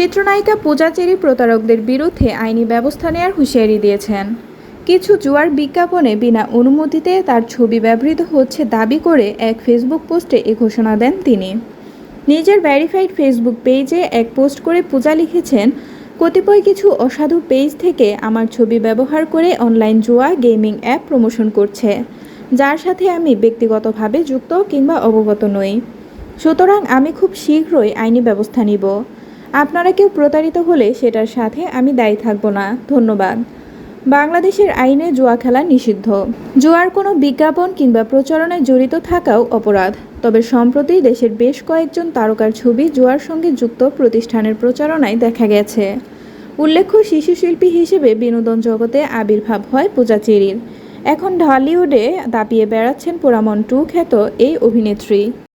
চিত্রনায়িকা পূজা চেরি প্রতারকদের বিরুদ্ধে আইনি ব্যবস্থা নেওয়ার হুঁশিয়ারি দিয়েছেন। কিছু জুয়ার বিজ্ঞাপনে বিনা অনুমতিতে তার ছবি ব্যবহৃত হচ্ছে দাবি করে এক ফেসবুক পোস্টে এ ঘোষণা দেন তিনি। নিজের ভ্যারিফাইড ফেসবুক পেজে এক পোস্ট করে পূজা লিখেছেন, কতিপয় কিছু অসাধু পেজ থেকে আমার ছবি ব্যবহার করে অনলাইন জুয়া গেমিং অ্যাপ প্রমোশন করছে, যার সাথে আমি ব্যক্তিগতভাবে যুক্ত কিংবা অবগত নই। সুতরাং আমি খুব শীঘ্রই আইনি ব্যবস্থা নিব। আপনারা কেউ প্রতারিত হলে সেটার সাথে আমি দায়ী থাকব না। ধন্যবাদ। বাংলাদেশের আইনে জুয়া খেলা নিষিদ্ধ। জুয়ার কোনো বিজ্ঞাপন কিংবা প্রচারণায় জড়িত থাকাও অপরাধ। তবে সম্প্রতি দেশের বেশ কয়েকজন তারকার ছবি জুয়ার সঙ্গে যুক্ত প্রতিষ্ঠানের প্রচারণায় দেখা গেছে। উল্লেখ্য, শিশু শিল্পী হিসেবে বিনোদন জগতে আবির্ভাব হয় পূজা চেরির। এখন ঢালিউডে দাপিয়ে বেড়াচ্ছেন পোড়ামন টু খ্যাত এই অভিনেত্রী।